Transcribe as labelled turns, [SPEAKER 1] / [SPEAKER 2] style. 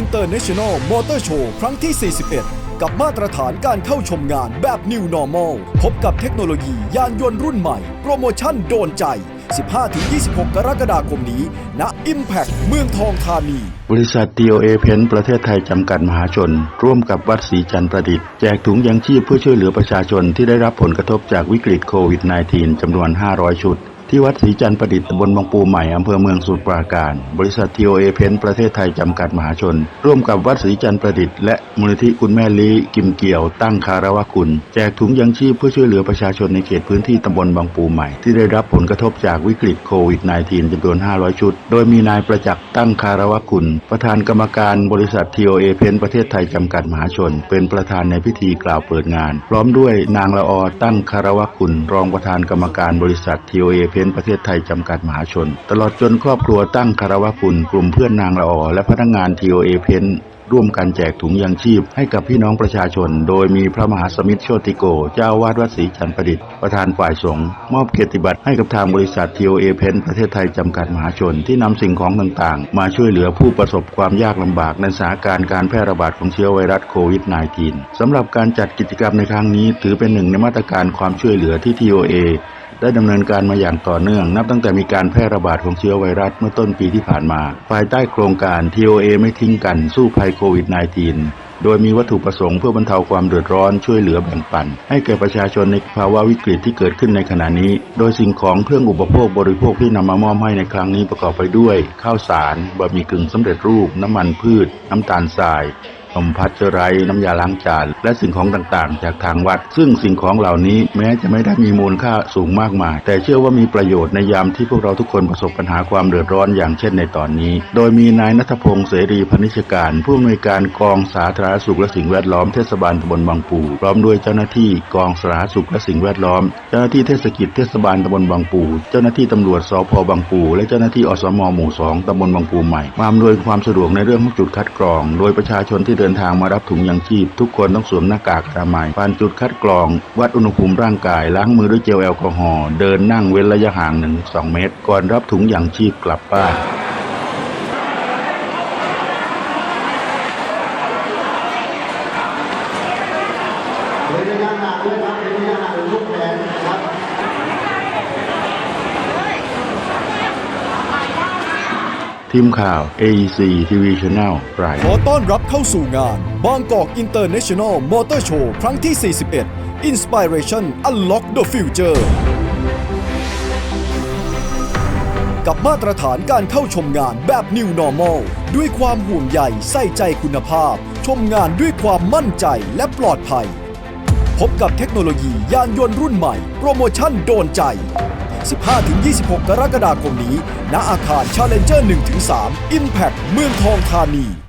[SPEAKER 1] International Motor Show ครั้งที่ 41 กับมาตรฐานการเข้าชมงานแบบ New Normal พบกับเทคโนโลยียานยนต์รุ่นใหม่ โปรโมชั่นโดนใจ 15-26 กรกฎาคมนี้ณ Impact เมืองทองธานี
[SPEAKER 2] บริษัท TOA เพนประเทศไทยจำกัดมหาชน ร่วมกับวัดศรีจันทร์ประดิษฐ์ แจกถุงยังชีพเพื่อช่วยเหลือประชาชนที่ได้รับผลกระทบจากวิกฤตโควิด -19 จำนวน 500 ชุด ที่วัดศรีจันทร์ประดิษฐ์ตำบลบางปูใหม่ อำเภอเมืองสมุทรปราการ บริษัท TOA เอเพนประเทศไทย จำกัดมหาชน ร่วมกับวัดศรีจันทร์ประดิษฐ์และมูลนิธิคุณแม่ลีกิมเกี่ยว ตั้งคารวะคุณ แจกถุงยังชีพเพื่อช่วยเหลือประชาชนในเขตพื้นที่ตำบลบางปูใหม่ ที่ได้รับผลกระทบจากวิกฤตโควิด -19 จำนวน 500 ชุด โดยมีนายประจักษ์ตั้งคารวะคุณ ประธานกรรมการบริษัท TOA เอเพนประเทศไทย จำกัดมหาชน เป็นประธานในพิธีกล่าวเปิดงาน พร้อมด้วยนางละออตั้งคารวะคุณ รองประธานกรรมการบริษัท TOA เพนประเทศไทยจำกัดมหาชน ตลอดจนครอบครัวตั้งคารวะคุณกลุ่มเพื่อนนางละออและพนักงาน TOA เอเพนร่วมกันแจกถุงยางชีพให้กับพี่น้องประชาชน โดยมีพระมหาสมิทธโชติโก เจ้าวาดวัดศรีจันทร์ประดิษฐ์ ประธานฝ่ายสงฆ์มอบเกียรติบัตรให้กับทางบริษัท TOA เอเพนประเทศไทยจำกัดมหาชน ที่นำสิ่งของต่างๆ มาช่วยเหลือผู้ประสบความยากลำบากในสถานการณ์การแพร่ระบาดของเชื้อไวรัสโควิด -19 สำหรับการจัดกิจกรรมในครั้งนี้ ถือเป็นหนึ่งในมาตรการความช่วยเหลือที่ TOA ได้ดำเนินการมาอย่างต่อเนื่อง นับตั้งแต่มีการแพร่ระบาดของเชื้อไวรัสเมื่อต้นปีที่ผ่านมา ภายใต้โครงการ TOA ไม่ทิ้งกันสู้ภัยโควิด -19 โดยมีวัตถุประสงค์เพื่อบรรเทาความเดือดร้อนช่วยเหลือแบ่งปัน ให้แก่ประชาชนในภาวะวิกฤตที่เกิดขึ้นในขณะนี้ โดยสิ่งของเครื่องอุปโภคบริโภคที่นำมามอบให้ในครั้งนี้ประกอบไปด้วย ข้าวสารบะหมี่กึ่งสำเร็จรูป น้ำมันพืช น้ำตาลทราย นมพัชไรต์น้ำยาล้างจาน และสิ่งของต่างๆ จากทางวัด ซึ่งสิ่งของเหล่านี้แม้จะไม่ได้มีมูลค่าสูงมากมาย แต่เชื่อว่ามีประโยชน์ในยามที่พวกเราทุกคนประสบปัญหาความเดือดร้อนอย่างเช่นในตอนนี้ โดยมีนายนัทพงศ์เสรีพนิชการ ผู้อำนวยการกองสาธารณสุขและสิ่งแวดล้อมเทศบาลตำบลบางปูพร้อมด้วยเจ้าหน้าที่กองสาธารณสุขและสิ่งแวดล้อม เจ้าหน้าที่เทศกิจเทศบาลตำบลบางปู เจ้าหน้าที่ตำรวจสพบางปู และเจ้าหน้าที่อสมหมู่สองตำบลบางปูใหม่มาอำนวยความสะดวกในเรื่องของจุดคัดกรอง โดยประชาชนที่เดินนทางมารับถุงยางชีพ ทุกคนต้องสวมหน้ากากอนามัยผ่านจุดคัดกรอง วัดอุณหภูมิร่างกาย ล้างมือด้วยเจลแอลกอฮอล์เดินนั่งเว้นระยะห่างหนึ่งสองเมตร ก่อนรับถุงยางชีพกลับบ้าน
[SPEAKER 3] เว้นะยะห่างด้วยครับเว้นะยะห่างเป็นลูกแขนครับ
[SPEAKER 2] ทีมข่าว AEC TV Channel ราย
[SPEAKER 1] ขอต้อนรับเข้าสู่งานบางกอก International Motor Show ครั้งที่ 41 Inspiration Unlock the Future กับมาตรฐานการเข้าชมงานแบบ New Normal ด้วยความห่วงใยใส่ใจคุณภาพ ชมงานด้วยความมั่นใจและปลอดภัย พบกับเทคโนโลยียานยนต์รุ่นใหม่ โปรโมชั่นโดนใจ 15-26 กรกฎาคมนี้ ณอาคาร Challenger 1-3 Impact เมืองทองธานี